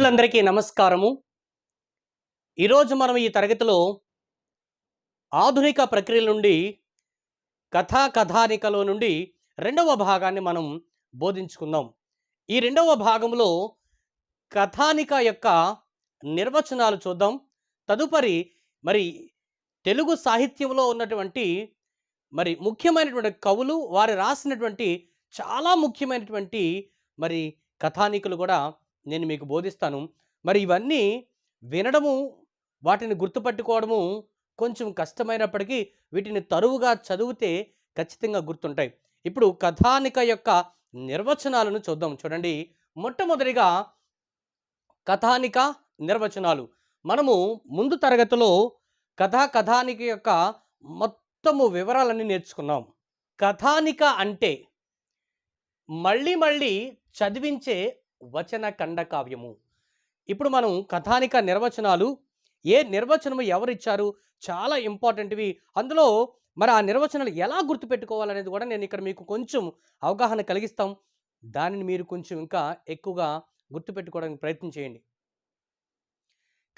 మిత్రులందరికీ నమస్కారము. ఈరోజు మనం ఈ తరగతిలో ఆధునిక ప్రక్రియల నుండి కథా కథానికలో నుండి రెండవ భాగాన్ని మనం బోధించుకుందాం. ఈ రెండవ భాగంలో కథానిక యొక్క నిర్వచనాలు చూద్దాం. తదుపరి మరి తెలుగు సాహిత్యంలో ఉన్నటువంటి మరి ముఖ్యమైనటువంటి కవులు వారు రాసినటువంటి చాలా ముఖ్యమైనటువంటి మరి కథానికలు కూడా నేను మీకు బోధిస్తాను. మరి ఇవన్నీ వినడము వాటిని గుర్తుపట్టుకోవడము కొంచెం కష్టమైనప్పటికీ వీటిని తరువుగా చదివితే ఖచ్చితంగా గుర్తుంటాయి. ఇప్పుడు కథానిక యొక్క నిర్వచనాలను చూద్దాం. చూడండి. మొట్టమొదటిగా కథానిక నిర్వచనాలు. మనము ముందు తరగతిలో కథా కథానిక యొక్క మొత్తము వివరాలన్నీ నేర్చుకున్నాం. కథానిక అంటే మళ్ళీ మళ్ళీ చదివించే వచన ఖండ కావ్యము ఇప్పుడు మనం కథానిక నిర్వచనాలు ఏ నిర్వచనము ఎవరిచ్చారు చాలా ఇంపార్టెంట్వి. అందులో మరి ఆ నిర్వచనాలు ఎలా గుర్తుపెట్టుకోవాలనేది కూడా నేను ఇక్కడ మీకు కొంచెం అవగాహన కలిగిస్తాం. దానిని మీరు కొంచెం ఇంకా ఎక్కువగా గుర్తుపెట్టుకోవడానికి ప్రయత్నం చేయండి.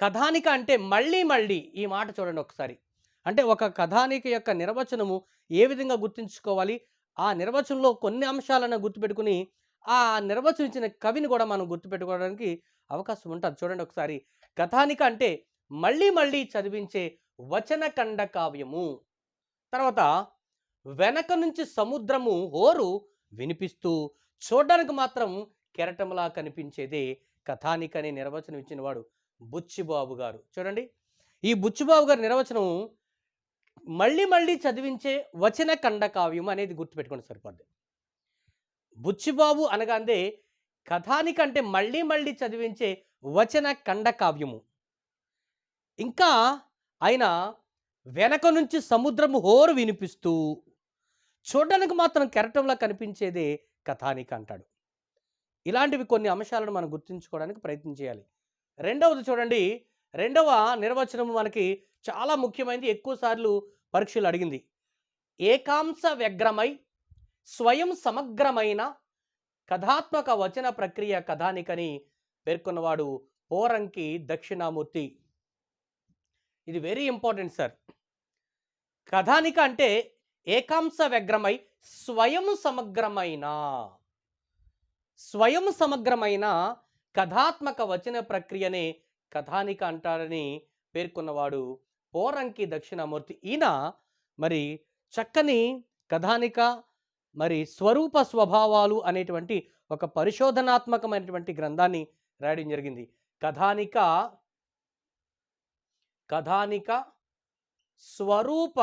కథానిక అంటే మళ్ళీ మళ్ళీ ఈ మాట చూడండి ఒకసారి. అంటే ఒక కథానిక యొక్క నిర్వచనము ఏ విధంగా గుర్తుంచుకోవాలి? ఆ నిర్వచనంలో కొన్ని అంశాలను గుర్తుపెట్టుకుని ఆ నిర్వచించిన కవిని కూడా మనం గుర్తుపెట్టుకోవడానికి అవకాశం ఉంటుంది. చూడండి ఒకసారి. కథానిక అంటే మళ్ళీ మళ్ళీ చదివించే వచనఖండ కావ్యము. తర్వాత వెనక నుంచి సముద్రము హోరు వినిపిస్తూ చూడడానికి మాత్రం కెరటంలా కనిపించేదే కథానిక అనే నిర్వచనం ఇచ్చినవాడు బుచ్చిబాబు గారు. చూడండి. ఈ బుచ్చిబాబు గారి నిర్వచనం మళ్ళీ మళ్ళీ చదివించే వచన ఖండ కావ్యం అనేది గుర్తుపెట్టుకోండి సరిపోద్ది. బుచ్చిబాబు అనగానే కథానికంటే మళ్ళీ మళ్ళీ చదివించే వచన ఖండ కావ్యము. ఇంకా ఆయన వెనక నుంచి సముద్రము హోరు వినిపిస్తూ చూడడానికి మాత్రం కెరటంలా కనిపించేదే కథానిక అంటాడు. ఇలాంటివి కొన్ని అంశాలను మనం గుర్తుంచుకోవడానికి ప్రయత్నం చేయాలి. రెండవది చూడండి రెండవ నిర్వచనం మనకి చాలా ముఖ్యమైనది ఎక్కువసార్లు పరీక్షలు అడిగింది. ఏకాంశ వ్యగ్రమై స్వయం సమగ్రమైన కథాత్మక వచన ప్రక్రియ కథానికని పేర్కొన్నవాడు పోరంకి దక్షిణామూర్తి. ఇది వెరీ ఇంపార్టెంట్ సార్. కథానిక అంటే ఏకాంశ వ్యగ్రమై స్వయం సమగ్రమైన స్వయం సమగ్రమైన కథాత్మక వచన ప్రక్రియనే కథానిక అంటారని పేర్కొన్నవాడు పోరంకి దక్షిణామూర్తి. ఈయన మరి చక్కని కథానిక మరి స్వరూప స్వభావాలు అనేటువంటి ఒక పరిశోధనాత్మకమైనటువంటి గ్రంథాన్ని రాయడం జరిగింది. కథానిక కథానిక స్వరూప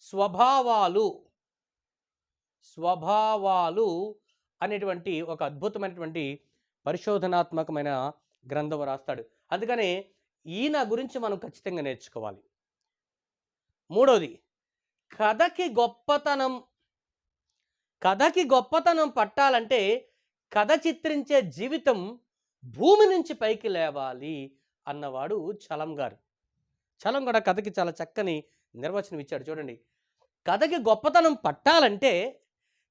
స్వభావాలు స్వభావాలు అనేటువంటి ఒక అద్భుతమైనటువంటి పరిశోధనాత్మకమైన గ్రంథం రాస్తాడు. అందుకనే ఈయన గురించి మనం ఖచ్చితంగా నేర్చుకోవాలి. మూడోది కథకి గొప్పతనం కథకి గొప్పతనం పట్టాలంటే కథ చిత్రించే జీవితం భూమి నుంచి పైకి లేవాలి అన్నవాడు చలం గారు. చలం కూడా కథకి చాలా చక్కని నిర్వచనం ఇచ్చాడు చూడండి. కథకి గొప్పతనం పట్టాలంటే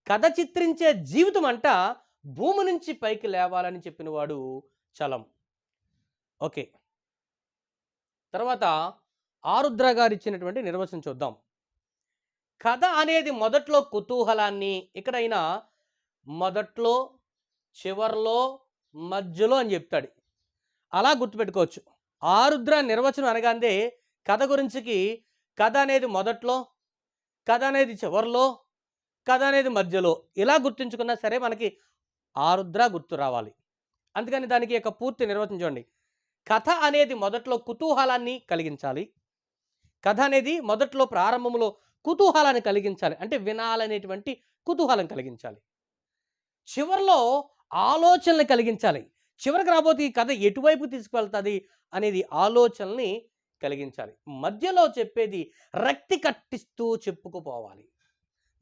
కథ చిత్రించే జీవితం అంట భూమి నుంచి పైకి లేవాలని చెప్పినవాడు చలం. ఓకే. తర్వాత ఆరుద్ర గారు ఇచ్చినటువంటి నిర్వచనం చూద్దాం. కథ అనేది మొదట్లో కుతూహలాన్ని ఇక్కడైనా మొదట్లో చివర్లో మధ్యలో అని చెప్తాడు. అలా గుర్తుపెట్టుకోవచ్చు. ఆరుద్ర నిర్వచనం అనగానే కథ గురించికి కథ అనేది మొదట్లో కథ అనేది చివర్లో కథ అనేది మధ్యలో ఇలా గుర్తుంచుకున్నా సరే మనకి ఆరుద్ర గుర్తు రావాలి. అందుకని దానికి యొక్క పూర్తి నిర్వచనం చూడండి. కథ అనేది మొదట్లో కుతూహలాన్ని కలిగించాలి. కథ అనేది మొదట్లో ప్రారంభంలో కుతూహలాన్ని కలిగించాలి. అంటే వినాలనేటువంటి కుతూహలం కలిగించాలి. చివరిలో ఆలోచనలు కలిగించాలి. చివరికి రాబోతే ఈ కథ ఎటువైపు తీసుకువెళ్తుంది అనేది ఆలోచనల్ని కలిగించాలి. మధ్యలో చెప్పేది రక్తి కట్టిస్తూ చెప్పుకుపోవాలి.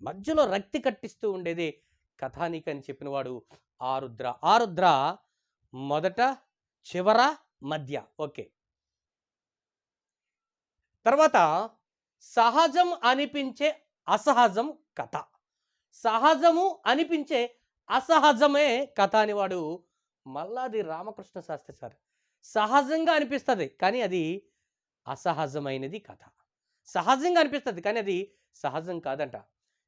మధ్యలో రక్తి కట్టిస్తూ ఉండేది కథానిక అని చెప్పినవాడు ఆరుద్ర ఆరుద్ర మొదట చివర మధ్య. ఓకే. తర్వాత సహజం అనిపించే అసహజం కథ. సహజము అనిపించే అసహజమే కథ అనేవాడు మల్లాది రామకృష్ణ శాస్త్రి సార్. సహజంగా అనిపిస్తుంది కానీ అది అసహజమైనది కథ. సహజంగా అనిపిస్తుంది కానీ అది సహజం కాదంట.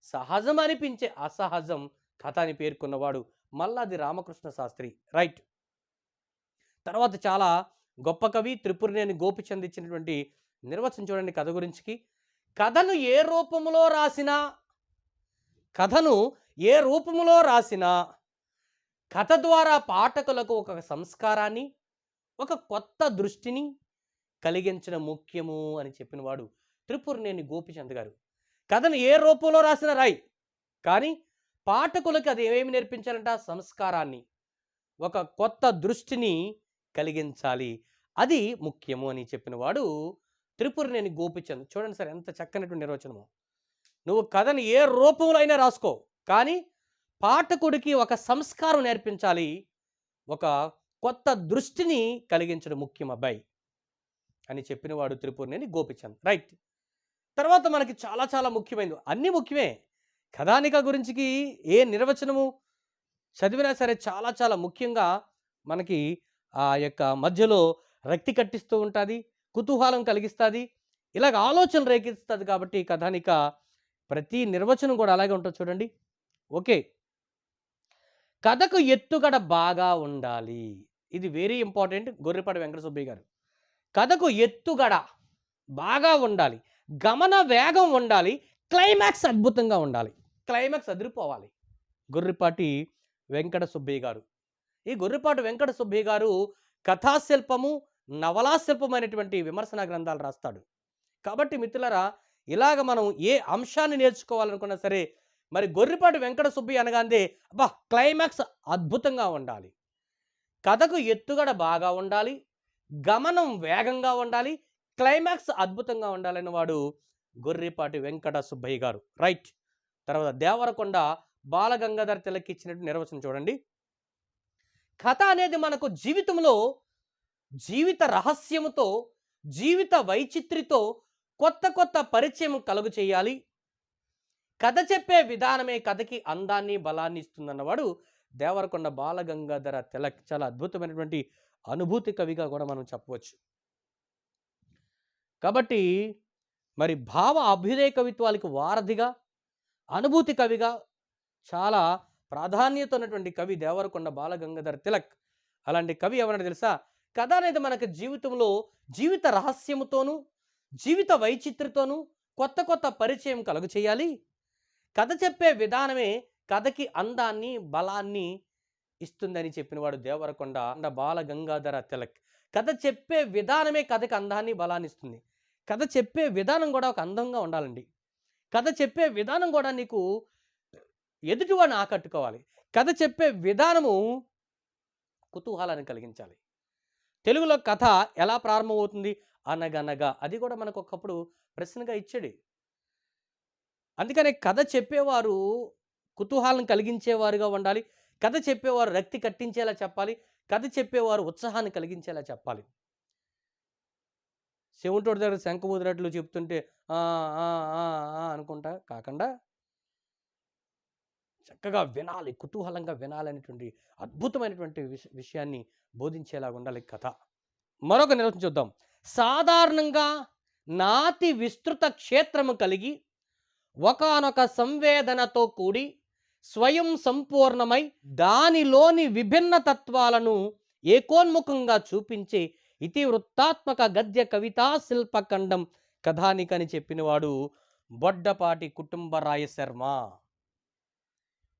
సహజం అనిపించే అసహజం కథ అని పేర్కొన్నవాడు మల్లాది రామకృష్ణ శాస్త్రి. రైట్. తర్వాత చాలా గొప్ప కవి త్రిపురనేని గోపిచంద్ ఇచ్చినటువంటి నిర్వచనం చూడండి కథ గురించికి కథను ఏ రూపములో రాసినా కథను ఏ రూపములో రాసినా కథ ద్వారా పాఠకులకు ఒక సంస్కారాన్ని ఒక కొత్త దృష్టిని కలిగించడం ముఖ్యము అని చెప్పినవాడు త్రిపురనేని గోపిచంద్ గారు. కథను ఏ రూపంలో రాసిన రాయి కానీ పాఠకులకు అది ఏమేమి నేర్పించాలంట? సంస్కారాన్ని ఒక కొత్త దృష్టిని కలిగించాలి. అది ముఖ్యము అని చెప్పినవాడు త్రిపురనేని గోపిచంద్. చూడండి సార్ ఎంత చక్కనటువంటి నిర్వచనము. నువ్వు కథను ఏ రూపంలో అయినా రాసుకో కానీ పాఠకుడికి ఒక సంస్కారం నేర్పించాలి. ఒక కొత్త దృష్టిని కలిగించడం ముఖ్యం అబ్బాయి. అని చెప్పినవాడు త్రిపురనేని గోపిచంద్. రైట్. తర్వాత మనకి చాలా చాలా ముఖ్యమైనది. అన్నీ ముఖ్యమే. కథానిక గురించికి ఏ నిర్వచనము చదివినా సరే చాలా చాలా ముఖ్యంగా మనకి ఆ యొక్క మధ్యలో రక్తి కట్టిస్తూ ఉంటుంది. కుతూహలం కలిగిస్తుంది. ఇలాగ ఆలోచన రేకిస్తుంది కాబట్టి కథానిక ప్రతి నిర్వచనం కూడా అలాగే ఉంటుంది చూడండి. ఓకే. కథకు ఎత్తుగడ బాగా ఉండాలి. ఇది వెరీ ఇంపార్టెంట్ గొర్రెపాటి వెంకట సుబ్బయ్య గారు. కథకు ఎత్తుగడ బాగా ఉండాలి. గమన వేగం ఉండాలి. క్లైమాక్స్ అద్భుతంగా ఉండాలి. క్లైమాక్స్ అదిరిపోవాలి. గొర్రెపాటి వెంకట సుబ్బయ్య గారు. ఈ గొర్రెపాటి వెంకట సుబ్బయ్య గారు కథాశిల్పము నవలాశిల్పమైనటువంటి విమర్శన గ్రంథాలు రాస్తాడు. కాబట్టి మిత్రులరా ఇలాగ మనం ఏ అంశాన్ని నేర్చుకోవాలనుకున్నా సరే మరి గొర్రెపాటి వెంకట సుబ్బయ్య అనగానే అబ్బా క్లైమాక్స్ అద్భుతంగా ఉండాలి. కథకు ఎత్తుగడ బాగా ఉండాలి. గమనం వేగంగా ఉండాలి. క్లైమాక్స్ అద్భుతంగా ఉండాలని వాడు గొర్రెపాటి వెంకట సుబ్బయ్య గారు. రైట్. తర్వాత దేవరకొండ బాలగంగాధర్ తిలక్ ఇచ్చినట్టు నిర్వచనం చూడండి. కథ అనేది మనకు జీవితంలో జీవిత రహస్యముతో జీవిత వైచిత్రితో కొత్త కొత్త పరిచయం కలుగు చేయాలి. కథ చెప్పే విధానమే కథకి అందాన్ని బలాన్ని ఇస్తుందన్నవాడు దేవరకొండ బాలగంగాధర తిలక్. చాలా అద్భుతమైనటువంటి అనుభూతి కవిగా కూడా మనం చెప్పవచ్చు. కాబట్టి మరి భావ అభ్యుదయ కవిత్వాలకు వారధిగా అనుభూతి కవిగా చాలా ప్రాధాన్యత ఉన్నటువంటి కవి దేవరకొండ బాలగంగాధర తిలక్. అలాంటి కవి ఎవరైనా తెలుసా? కథ అనేది మనకు జీవితంలో జీవిత రహస్యముతోనూ జీవిత వైచిత్రతోనూ కొత్త కొత్త పరిచయం కలుగు చేయాలి. కథ చెప్పే విధానమే కథకి అందాన్ని బలాన్ని ఇస్తుందని చెప్పినవాడు దేవరకొండ అండ బాల గంగాధర తిలక్. కథ చెప్పే విధానమే కథకి అందాన్ని బలాన్ని ఇస్తుంది. కథ చెప్పే విధానం కూడా ఒక అందంగా ఉండాలండి. కథ చెప్పే విధానం కూడా నీకు ఎదుటివాడిని ఆకట్టుకోవాలి. కథ చెప్పే విధానము కుతూహలాన్ని కలిగించాలి. తెలుగులో కథ ఎలా ప్రారంభమవుతుంది? అనగనగా. అది కూడా మనకు ఒకప్పుడు ప్రశ్నగా ఇచ్చాడు. అందుకనే కథ చెప్పేవారు కుతూహలం కలిగించేవారుగా ఉండాలి. కథ చెప్పేవారు రక్తి కట్టించేలా చెప్పాలి. కథ చెప్పేవారు ఉత్సాహాన్ని కలిగించేలా చెప్పాలి. శివుంటోడి దగ్గర శంఖ ముదిరట్లు చెప్తుంటే అనుకుంటా. కాకుండా చక్కగా వినాలి కుతూహలంగా వినాలనేటువంటి అద్భుతమైనటువంటి విష విషయాన్ని బోధించేలాగా ఉండాలి కథ. మరొక నిర్వచనం చూద్దాం. సాధారణంగా నాతి విస్తృత క్షేత్రము కలిగి ఒకానొక సంవేదనతో కూడి స్వయం సంపూర్ణమై దానిలోని విభిన్న తత్వాలను ఏకోన్ముఖంగా చూపించే ఇతివృత్తాత్మక గద్య కవితా శిల్పఖండం కథానిక అని చెప్పినవాడు బొడ్డపాటి కుటుంబరాయ శర్మ.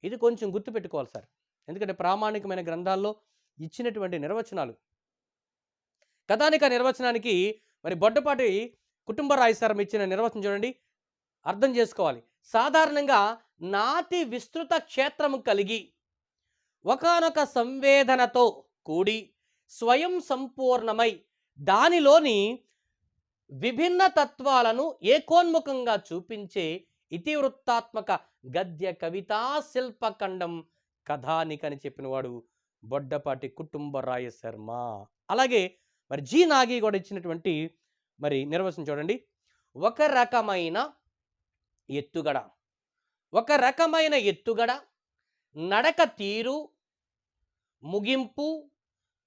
ఇది కొంచెం గుర్తుపెట్టుకోవాలి సార్. ఎందుకంటే ప్రామాణికమైన గ్రంథాల్లో ఇచ్చినటువంటి నిర్వచనాలు. కథానిక నిర్వచనానికి మరి బొడ్డపాటి కుటుంబ శర్మ ఇచ్చిన నిర్వచనం చూడండి. అర్థం చేసుకోవాలి. సాధారణంగా నాటి విస్తృత క్షేత్రము కలిగి ఒకానొక సంవేదనతో కూడి స్వయం సంపూర్ణమై దానిలోని విభిన్న తత్వాలను ఏకోన్ముఖంగా చూపించే ఇతివృత్తాత్మక గద్య కవితా శిల్పఖండం కథానిక అని చెప్పినవాడు బొడ్డపాటి కుటుంబరాయ శర్మ. అలాగే మరి జీ నాగి కూడా ఇచ్చినటువంటి మరి నిర్వచనం చూడండి. ఒక రకమైన ఎత్తుగడ ఒక రకమైన ఎత్తుగడ నడక తీరు ముగింపు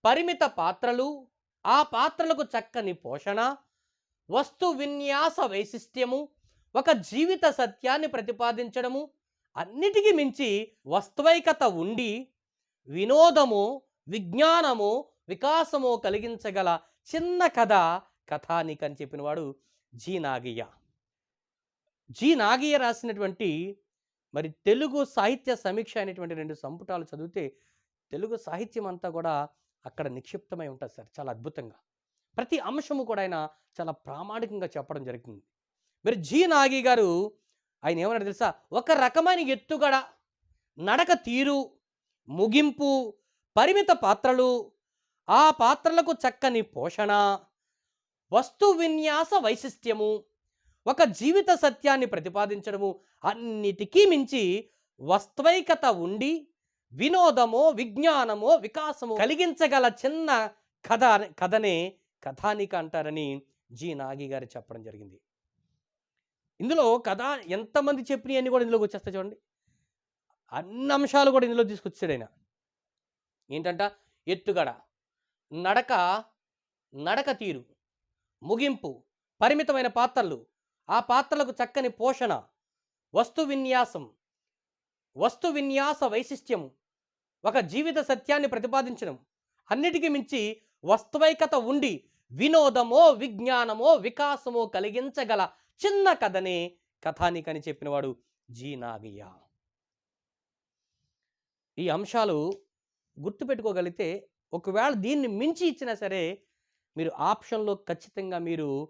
పరిమిత పాత్రలు ఆ పాత్రలకు చక్కని పోషణ వస్తు విన్యాస వైశిష్ట్యము ఒక జీవిత సత్యాన్ని ప్రతిపాదించడము అన్నిటికీ మించి వస్తువైకత ఉండి వినోదము విజ్ఞానము వికాసము కలిగించగల చిన్న కథ కథానిక అని చెప్పినవాడు జీ నాగయ్య. జీ నాగయ్య రాసినటువంటి మరి తెలుగు సాహిత్య సమీక్ష అనేటువంటి రెండు సంపుటాలు చదివితే తెలుగు సాహిత్యం అంతా కూడా అక్కడ నిక్షిప్తమై ఉంటుంది సార్ చాలా అద్భుతంగా. ప్రతి అంశము కూడా ఆయన చాలా ప్రామాణికంగా చెప్పడం జరిగింది. మరి జీ నాగి గారు ఆయన ఏమన్నారు తెలుసా? ఒక రకమైన ఎత్తుగడ నడక తీరు ముగింపు పరిమిత పాత్రలు ఆ పాత్రలకు చక్కని పోషణ వస్తు విన్యాస వైశిష్ట్యము ఒక జీవిత సత్యాన్ని ప్రతిపాదించడము అన్నిటికీ మించి వస్త్వైకత ఉండి వినోదమో విజ్ఞానమో వికాసము కలిగించగల చిన్న కథ కథనే కథానిక అంటారని జి నాగి గారు చెప్పడం జరిగింది. ఇందులో కథ ఎంతమంది చెప్పినవి కూడా ఇందులోకి వచ్చేస్తాయి చూడండి. అన్ని అంశాలు కూడా ఇందులో తీసుకొచ్చాడు ఆయన. ఏంటంట? ఎత్తుగడ నడక నడక తీరు ముగింపు పరిమితమైన పాత్రలు. ఆ పాత్రలకు చక్కని పోషణ వస్తు విన్యాసం వస్తు విన్యాస వైశిష్ట్యం ఒక జీవిత సత్యాన్ని ప్రతిపాదించడం. అన్నిటికీ మించి వస్తువైకత ఉండి వినోదమో విజ్ఞానమో వికాసమో కలిగించగల చిన్న కథనే కథానికని చెప్పినవాడు జీ. నాగయ్య. ఈ అంశాలు గుర్తుపెట్టుకోగలిగితే ఒకవేళ దీన్ని మించి ఇచ్చినా సరే మీరు ఆప్షన్లో ఖచ్చితంగా మీరు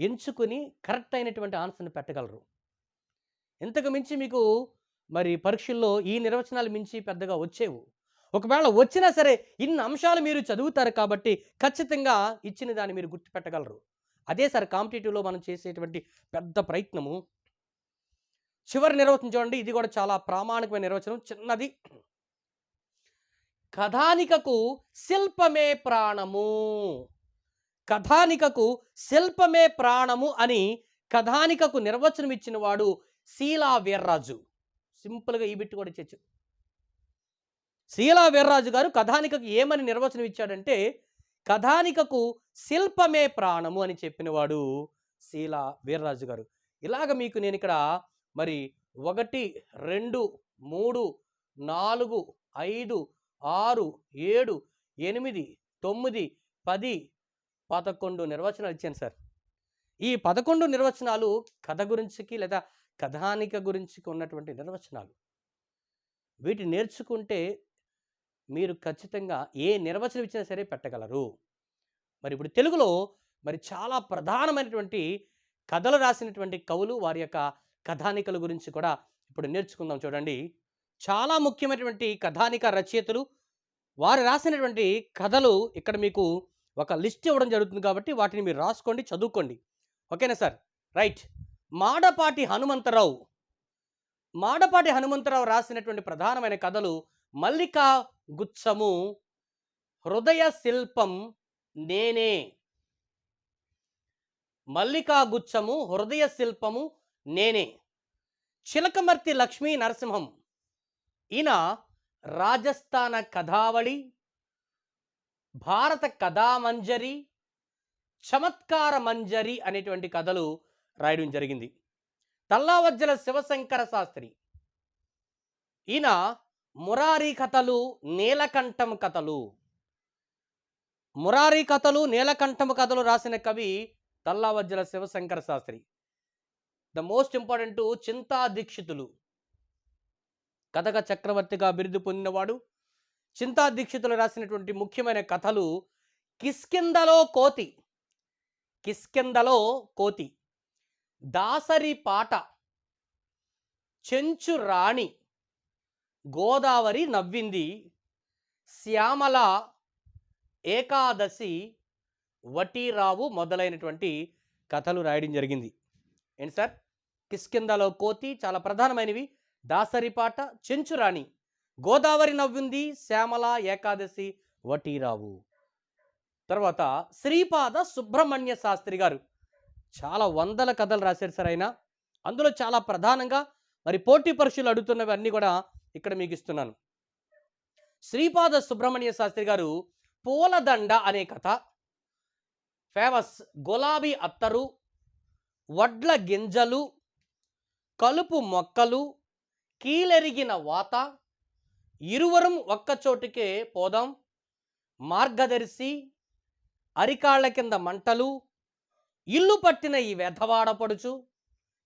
ఎంచుకుని కరెక్ట్ అయినటువంటి ఆన్సర్ని పెట్టగలరు. ఇంతకు మించి మీకు మరి పరీక్షల్లో ఈ నిర్వచనాలు మించి పెద్దగా వచ్చేవు. ఒకవేళ వచ్చినా సరే ఇన్ని అంశాలు మీరు చదువుతారు కాబట్టి ఖచ్చితంగా ఇచ్చిన దాన్ని మీరు గుర్తుపెట్టగలరు. అదే సార్ కాంపిటేటివ్లో మనం చేసేటువంటి పెద్ద ప్రయత్నము. చివరి నిర్వచనం చూడండి ఇది కూడా చాలా ప్రామాణికమైన నిర్వచనం చిన్నది. కథానికకు శిల్పమే ప్రాణము. కథానికకు శిల్పమే ప్రాణము అని కథానికకు నిర్వచనం ఇచ్చిన వాడు శీలా వీర్రాజు. సింపుల్గా ఈ బిట్టు కూడా ఇచ్చచ్చు శీలా వీర్రాజు గారు కథానికకు ఏమని నిర్వచనం ఇచ్చాడంటే కథానికకు శిల్పమే ప్రాణము అని చెప్పినవాడు శీల వీర్రాజు గారు. ఇలాగ మీకు నేను ఇక్కడ మరి ఒకటి రెండు మూడు నాలుగు ఐదు ఆరు ఏడు ఎనిమిది తొమ్మిది పది పదకొండు నిర్వచనాలు ఇచ్చాను సార్. ఈ పదకొండు నిర్వచనాలు కథ గురించికి లేదా కథానిక గురించికి ఉన్నటువంటి నిర్వచనాలు. వీటిని నేర్చుకుంటే మీరు ఖచ్చితంగా ఏ నిర్వచనం ఇచ్చినా సరే పెట్టగలరు. మరి ఇప్పుడు తెలుగులో మరి చాలా ప్రధానమైనటువంటి కథలు రాసినటువంటి కవులు వారి యొక్క కథానికల గురించి కూడా ఇప్పుడు నేర్చుకుందాం చూడండి. చాలా ముఖ్యమైనటువంటి కథానిక రచయితలు వారు రాసినటువంటి కథలు ఇక్కడ మీకు ఒక లిస్ట్ ఇవ్వడం జరుగుతుంది కాబట్టి వాటిని మీరు రాసుకోండి చదువుకోండి. ఓకేనా సార్? రైట్. మాడపాటి హనుమంతరావు. మాడపాటి హనుమంతరావు రాసినటువంటి ప్రధానమైన కథలు మల్లికా గుచ్చము హృదయ శిల్పం నేనే. మల్లికా గుచ్చము హృదయ శిల్పము నేనే. చిలకమర్తి లక్ష్మీ నరసింహం. ఈయన రాజస్థాన కథావళి భారత కథామంజరి చమత్కార మంజరి అనేటువంటి కథలు రాయడం జరిగింది. తల్లావజ్జల శివశంకర శాస్త్రి. ఈయన మురారి కథలు నీలకంఠం కథలు. మురారి కథలు నీలకంఠం కథలు రాసిన కవి Tallavajjhala Sivasankara Sastri. The most important Chinta Dikshitulu. కథక చక్రవర్తిగా బిరుదు పొందినవాడు. చింతా దీక్షితులు రాసినటువంటి ముఖ్యమైన కథలు కిస్కిందలో కోతి. కిస్కిందలో కోతి. దాసరి పాట. చెంచు రాణి. గోదావరి నవ్వింది. శ్యామల ఏకాదశి వటీరావు మొదలైనటువంటి కథలు రాయడం జరిగింది. ఏంటి సార్? కిష్కిందలో కోతి చాలా ప్రధానమైనవి. దాసరిపాట చెంచురాణి. గోదావరి నవ్వింది శ్యామల ఏకాదశి వటీరావు. తర్వాత శ్రీపాద సుబ్రహ్మణ్య శాస్త్రి గారు. చాలా వందల కథలు రాశారు సార్ ఆయన. అందులో చాలా ప్రధానంగా మరి పోటీ పరీక్షలు అడుగుతున్నవి అన్నీ కూడా ఇక్కడ మీకు ఇస్తున్నాను శ్రీపాద సుబ్రహ్మణ్య శాస్త్రి గారు పూలదండ అనే కథ ఫేమస్ గులాబీ అత్తరు వడ్ల గింజలు కలుపు మొక్కలు కీలెరిగిన వాత ఇరువరం ఒక్కచోటికే పోదాం మార్గదర్శి అరికాళ్ళ కింద మంటలు ఇల్లు పట్టిన ఈ వెధవాడపడుచు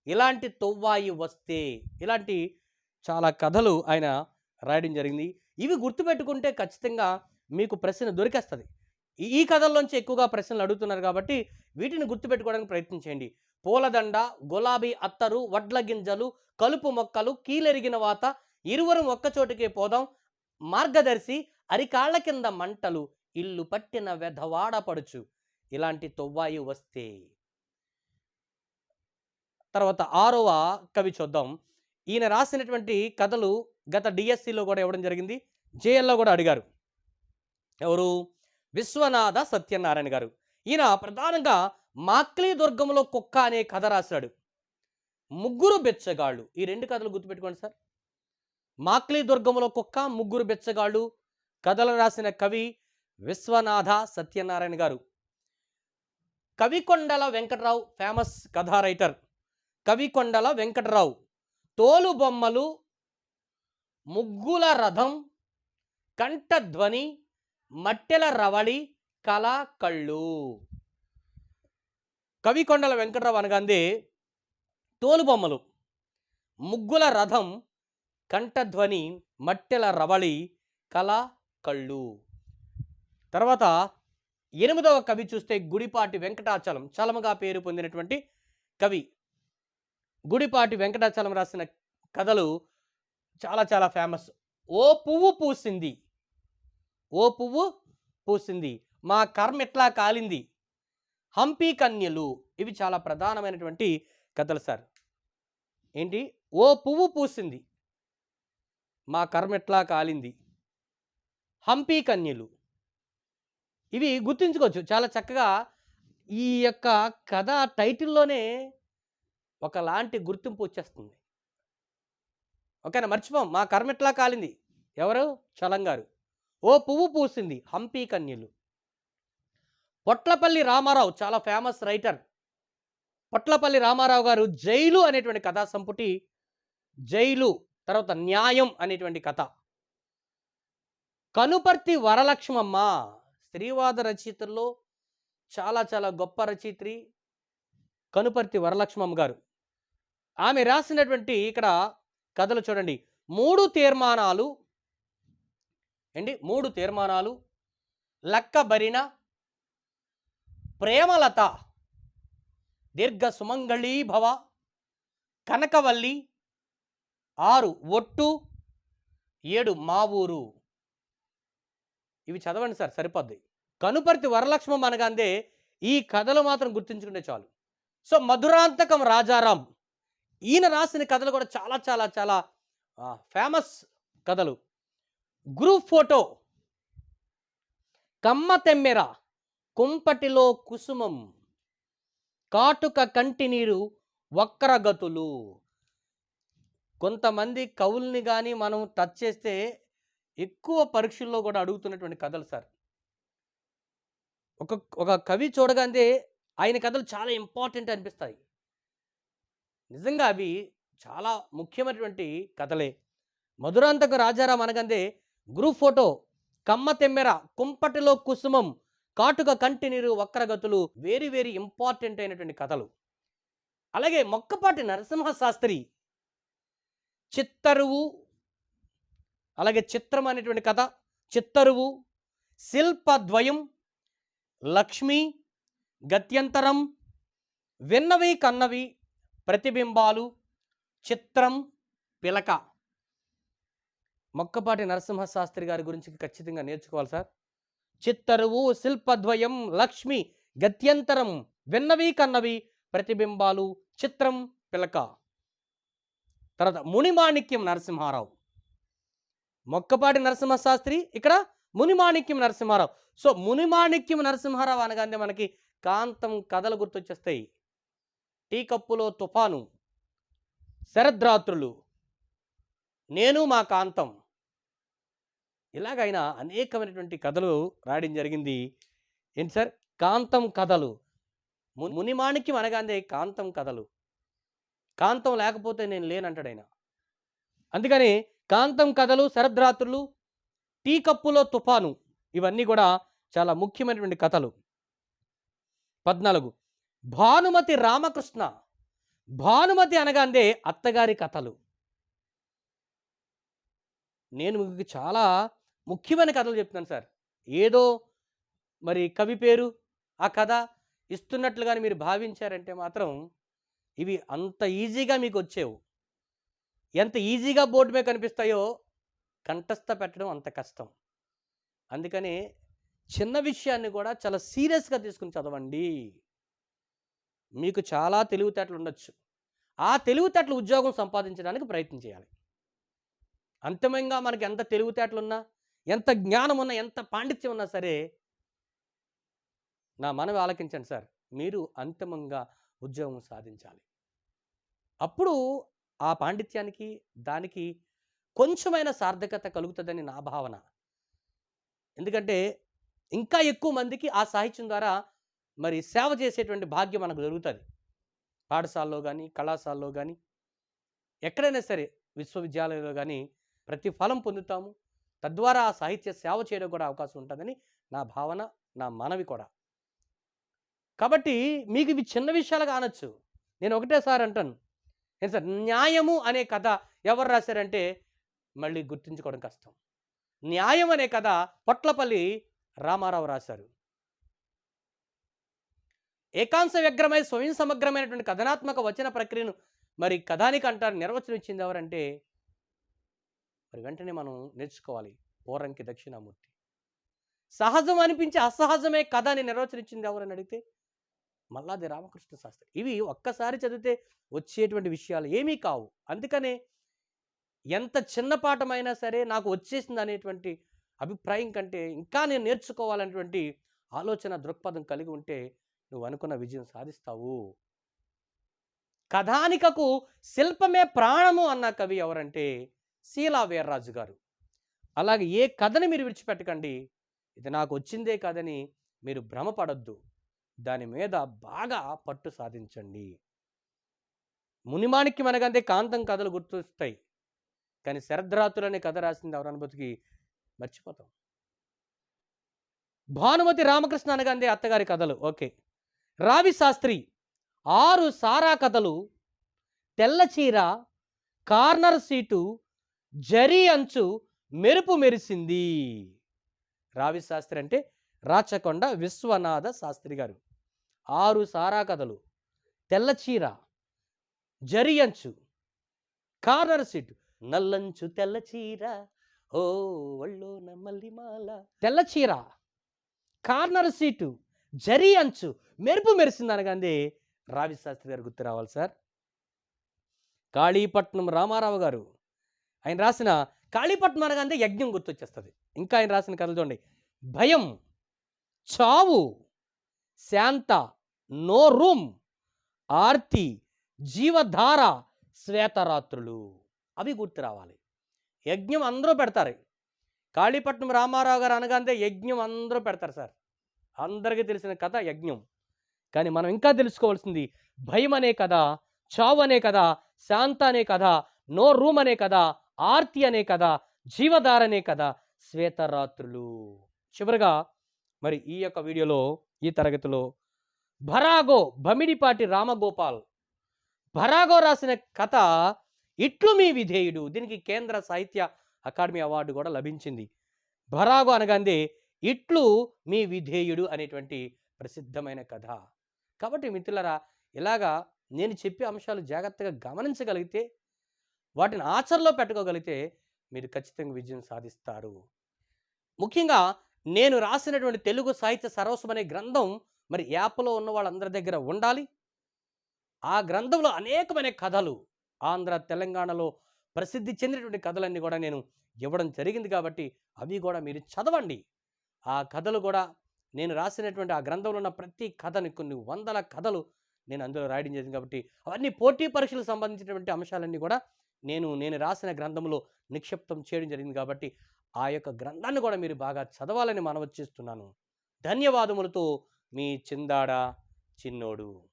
ఇలాంటి తొవ్వాయి వస్తే ఇలాంటి చాలా కథలు ఆయన రాయడం జరిగింది. ఇవి గుర్తుపెట్టుకుంటే ఖచ్చితంగా మీకు ప్రశ్న దొరికేస్తుంది. ఈ- కథల్లోంచి ఎక్కువగా ప్రశ్నలు అడుగుతున్నారు కాబట్టి వీటిని గుర్తుపెట్టుకోవడానికి ప్రయత్నించండి పూలదండ గులాబీ అత్తరు వడ్ల గింజలు కలుపు మొక్కలు కీలెరిగిన వాత ఇరువురం ఒక్కచోటికే పోదాం. మార్గదర్శి అరికాళ్ళ కింద మంటలు ఇల్లు పట్టిన వెధవాడపడుచు ఇలాంటి తొవ్వాయి వస్తే. తర్వాత ఆరవ కవి చూద్దాం. ఈయన రాసినటువంటి కథలు గత డిఎస్సిలో కూడా ఇవ్వడం జరిగింది. జేఎల్లో కూడా అడిగారు. ఎవరు? విశ్వనాథ సత్యనారాయణ గారు. ఈయన ప్రధానంగా మాక్లీ దుర్గంలో కుక్క అనే కథ రాశాడు. ముగ్గురు బెచ్చగాళ్ళు. ఈ రెండు కథలు గుర్తుపెట్టుకోండి సార్. మాక్లీ దుర్గంలో కుక్క ముగ్గురు బెచ్చగాళ్ళు. కథలు రాసిన కవి విశ్వనాథ సత్యనారాయణ గారు. కవికొండల వెంకటరావు ఫేమస్ కథా రైటర్. కవికొండల వెంకటరావు. తోలు బొమ్మలు ముగ్గుల రథం కంఠధ్వని మట్టెల రవళి కళా కళ్ళు. కవికొండల వెంకటరావు అనగాందే తోలుబొమ్మలు ముగ్గుల రథం కంఠధ్వని మట్టెల రవళి కళా కళ్ళు. తర్వాత ఎనిమిదవ కవి చూస్తే గుడిపాటి వెంకటాచలం చలమగా పేరు పొందినటువంటి కవి గుడిపాటి వెంకటాచలం రాసిన కథలు చాలా చాలా ఫేమస్. ఓ పువ్వు పూసింది. ఓ పువ్వు పూసింది. మా కర్మ ఎట్లా కాలింది? హంపి కన్యలు. ఇవి చాలా ప్రధానమైనటువంటి కథలు సార్. ఏంటి? ఓ పువ్వు పూసింది. మా కర్మ ఎట్లా కాలింది? హంపి కన్యలు. ఇవి గుర్తుంచుకోవచ్చు. చాలా చక్కగా ఈ యొక్క కథ టైటిల్లోనే ఒకలాంటి గుర్తింపు వచ్చేస్తుంది. ఓకేనా? మర్చిపోం. మా కర్మ ఎట్లా కాలింది? ఎవరు? చలంగారు ఓ పువ్వు పూసింది. హంపి కన్యలు. పొట్లపల్లి రామారావు చాలా ఫేమస్ రైటర్. పొట్లపల్లి రామారావు గారు జైలు అనేటువంటి కథా సంపుటి జైలు తర్వాత న్యాయం అనేటువంటి కథ. కనుపర్తి వరలక్ష్మమ్మ స్త్రీవాద రచయితల్లో చాలా చాలా గొప్ప రచయిత్రి కనుపర్తి వరలక్ష్మమ్మ గారు. ఆమె రాసినటువంటి ఇక్కడ కథలు చూడండి. మూడు తీర్మానాలు. ఏంటి? మూడు తీర్మానాలు. లక్కబరిన ప్రేమలత దీర్ఘ సుమంగళీభవ కనకవల్లి ఆరు ఒట్టు ఏడు మా ఊరు ఇవి చదవండి సార్ సరిపోద్ది. కనుపర్తి వరలక్ష్మ అనగాందే ఈ కథలు మాత్రం గుర్తుంచుకుంటే చాలు. సో మధురాంతకం రాజారాం. ఈయన రాసిన కథలు కూడా చాలా చాలా చాలా ఫేమస్ కథలు. Group photo. కమ్మ తెమ్మెర కుంపటిలో కుసుమం. కాటుక కంటినీరు వక్రగతులు కొంతమంది కవుల్ని కానీ మనం టచ్ చేస్తే ఎక్కువ పరీక్షల్లో కూడా అడుగుతున్నటువంటి కథలు సార్. ఒక ఒక కవి చూడగానే ఆయన కథలు చాలా ఇంపార్టెంట్ అనిపిస్తాయి. నిజంగా అవి చాలా ముఖ్యమైనటువంటి కథలే. మధురాంతక రాజారాం అనగందే గ్రూప్ ఫోటో కమ్మ తెమ్మెర కుంపటిలో కుసుమం కాటుక కంటి నీరు వక్రగతులు వెరీ వెరీ ఇంపార్టెంట్ అయినటువంటి కథలు. అలాగే మొక్కపాటి నరసింహ శాస్త్రి చిత్తరువు అలాగే చిత్రం అనేటువంటి కథ చిత్తరువు శిల్పద్వయం లక్ష్మి గత్యంతరం విన్నవి కన్నవి ప్రతిబింబాలు చిత్రం పిలక. మొక్కపాటి నరసింహశాస్త్రి గారి గురించి ఖచ్చితంగా నేర్చుకోవాలి సార్. చిత్తరువు శిల్పద్వయం లక్ష్మి గత్యంతరం విన్నవి కన్నవి ప్రతిబింబాలు చిత్రం పిలక. తర్వాత మునిమాణిక్యం నరసింహారావు. మొక్కపాటి నరసింహశాస్త్రి ఇక్కడ మునిమాణిక్యం నరసింహారావు. సో మునిమాణిక్యం నరసింహారావు అనగానే మనకి కాంతం కథలు గుర్తొచ్చేస్తాయి. టీ కప్పులో తుఫాను శరద్రాత్రులు నేను మా కాంతం. ఇలాగైనా అనేకమైనటువంటి కథలు రాయడం జరిగింది. ఏంటి సార్? కాంతం కథలు. ము- మునిమాణిక్యం అనగానే కాంతం కథలు. కాంతం లేకపోతే నేను లేనంటాడు ఆయన. అందుకని కాంతం కథలు శరద్రాత్రులు టీ కప్పులో తుఫాను ఇవన్నీ కూడా చాలా ముఖ్యమైనటువంటి కథలు. పద్నాలుగు. భానుమతి రామకృష్ణ. భానుమతి అనగానే అత్తగారి కథలు. నేను మీకు చాలా ముఖ్యమైన కథలు చెప్తున్నాను సార్. ఏదో మరి కవి పేరు ఆ కథ ఇస్తున్నట్లుగా మీరు భావించారంటే మాత్రం ఇవి అంత ఈజీగా మీకు వచ్చేవు. ఎంత ఈజీగా బోర్డు మీద కనిపిస్తాయో కంఠస్థ పెట్టడం అంత కష్టం. అందుకని చిన్న విషయాన్ని కూడా చాలా సీరియస్గా తీసుకుని చదవండి. మీకు చాలా తెలివితేటలు ఉండొచ్చు. ఆ తెలివితేటలు ఉద్యోగం సంపాదించడానికి ప్రయత్నం చేయాలి. అంతిమంగా మనకి ఎంత తెలివితేటలున్నా ఎంత జ్ఞానం ఉన్నా ఎంత పాండిత్యం ఉన్నా సరే నా మనవి ఆలకించండి సార్. మీరు అంతిమంగా ఉద్యోగం సాధించాలి. అప్పుడు ఆ పాండిత్యానికి దానికి కొంచెమైన సార్థకత కలుగుతుందని నా భావన. ఎందుకంటే ఇంకా ఎక్కువ మందికి ఆ సాహిత్యం ద్వారా మరి సేవ చేసేటువంటి భాగ్యం మనకు దొరుకుతుంది. పాఠశాలలో కానీ కళాశాలలో కానీ ఎక్కడైనా సరే విశ్వవిద్యాలయంలో కానీ ప్రతి ఫలం పొందుతాము. తద్వారా ఆ సాహిత్య సేవ చేయడం కూడా అవకాశం ఉంటుందని నా భావన నా మనవి కూడా. కాబట్టి మీకు ఇవి చిన్న విషయాలు కానొచ్చు. నేను ఒకటేసారి అంటాను. ఏం సార్ న్యాయము అనే కథ ఎవరు రాశారంటే మళ్ళీ గుర్తుంచుకోవడం కష్టం. న్యాయం అనే కథ పొట్లపల్లి రామారావు రాశారు. ఏకాంశ వ్యగ్రమై స్వయం సమగ్రమైనటువంటి కథనాత్మక వచన ప్రక్రియను మరి కథానికి అంటారు నిర్వచనం ఇచ్చింది ఎవరంటే మరి వెంటనే మనం నేర్చుకోవాలి పూర్వంకి దక్షిణామూర్తి. సహజం అనిపించే అసహజమే కథ అని నిర్వచనించింది ఎవరని అడిగితే మల్లాది రామకృష్ణ శాస్త్రి. ఇవి ఒక్కసారి చదివితే వచ్చేటువంటి విషయాలు ఏమీ కావు. అందుకనే ఎంత చిన్న పాఠమైనా సరే నాకు వచ్చేసింది అనేటువంటి అభిప్రాయం కంటే ఇంకా నేను నేర్చుకోవాలనేటువంటి ఆలోచన దృక్పథం కలిగి ఉంటే నువ్వు అనుకున్న విజయం సాధిస్తావు. కథానికకు శిల్పమే ప్రాణము అన్న కవి ఎవరంటే శీలా వీర్రాజు గారు. అలాగే ఏ కథని మీరు విడిచిపెట్టకండి. ఇది నాకు వచ్చిందే కదని మీరు భ్రమపడద్దు. దాని మీద బాగా పట్టు సాధించండి. మునిమాణిక్యం అనగంటే కాంతం కథలు గుర్తొస్తాయి. కానీ శరద్రాతులు అనే కథ రాసింది ఎవరు అనుభూతికి మర్చిపోతాం. భానుమతి రామకృష్ణ అనగందే అత్తగారి కథలు. ఓకే. రావి శాస్త్రి ఆరు సారా కథలు తెల్ల చీర కార్నర్ సీటు జరీ అంచు మెరుపు మెరిసింది. రావి శాస్త్రి అంటే రాచకొండ విశ్వనాథ శాస్త్రి గారు. ఆరు సారా కథలు తెల్ల చీర జరి అంచు కార్నర్ సీటు. నల్లంచు తెల్ల చీర ఓ వళ్ళో మల్లిమాల. తెల్ల చీర కార్నర్ సీటు జరి అంచు మెరుపు మెరిసింది అనగానే రావి శాస్త్రి గారు గుర్తు రావాలి సార్. కాళీపట్నం రామారావు గారు ఆయన రాసిన కాళీపట్నం అనగానే యజ్ఞం గుర్తొచ్చేస్తుంది. ఇంకా ఆయన రాసిన కథలు చూడండి. భయం చావు శాంత నో రూమ్ ఆర్తి జీవధార శ్వేతరాత్రులు. అవి గుర్తు రావాలి. యజ్ఞం అందరూ పెడతారు. కాళీపట్నం రామారావు గారు అనగానే యజ్ఞం అందరూ పెడతారు సార్. అందరికీ తెలిసిన కథ యజ్ఞం. కానీ మనం ఇంకా తెలుసుకోవాల్సింది భయం అనే కథ చావు అనే కథ శాంత అనే కథ నో రూమ్ అనే కథ ఆర్తి అనే కథ జీవధార అనే కథ శ్వేతరాత్రులు. చివరగా మరి ఈ యొక్క వీడియోలో ఈ తరగతిలో భరాగో భమిడిపాటి రామగోపాల్. భరాగో రాసిన కథ ఇట్లు మీ విధేయుడు దీనికి కేంద్ర సాహిత్య అకాడమీ అవార్డు కూడా లభించింది. భరాగో అనగానే ఇట్లు మీ విధేయుడు అనేటువంటి ప్రసిద్ధమైన కథ. కాబట్టి మిత్రులరా ఇలాగా నేను చెప్పే అంశాలు జాగ్రత్తగా గమనించగలిగితే వాటిని ఆచరణలో పెట్టుకోగలిగితే మీరు ఖచ్చితంగా విజయం సాధిస్తారు. ముఖ్యంగా నేను రాసినటువంటి తెలుగు సాహిత్య సరస్వం అనే గ్రంథం మరి యాప్లో ఉన్న వాళ్ళందరి దగ్గర ఉండాలి. ఆ గ్రంథంలో అనేకమైన కథలు ఆంధ్ర తెలంగాణలో ప్రసిద్ధి చెందినటువంటి కథలన్నీ కూడా నేను ఇవ్వడం జరిగింది కాబట్టి అవి కూడా మీరు చదవండి. ఆ కథలు కూడా నేను రాసినటువంటి ఆ గ్రంథంలో ఉన్న ప్రతి కథని కొన్ని వందల కథలు నేను అందులో రాయడం చేసింది కాబట్టి అవన్నీ పోటీ పరీక్షలకు సంబంధించినటువంటి అంశాలన్నీ కూడా నేను నేను రాసిన గ్రంథంలో నిక్షిప్తం చేయడం జరిగింది కాబట్టి ఆ యొక్క గ్రంథాన్ని కూడా మీరు బాగా చదవాలని మనవచ్చేస్తున్నాను ధన్యవాదములతో మీ చిందాడ చిన్నోడు.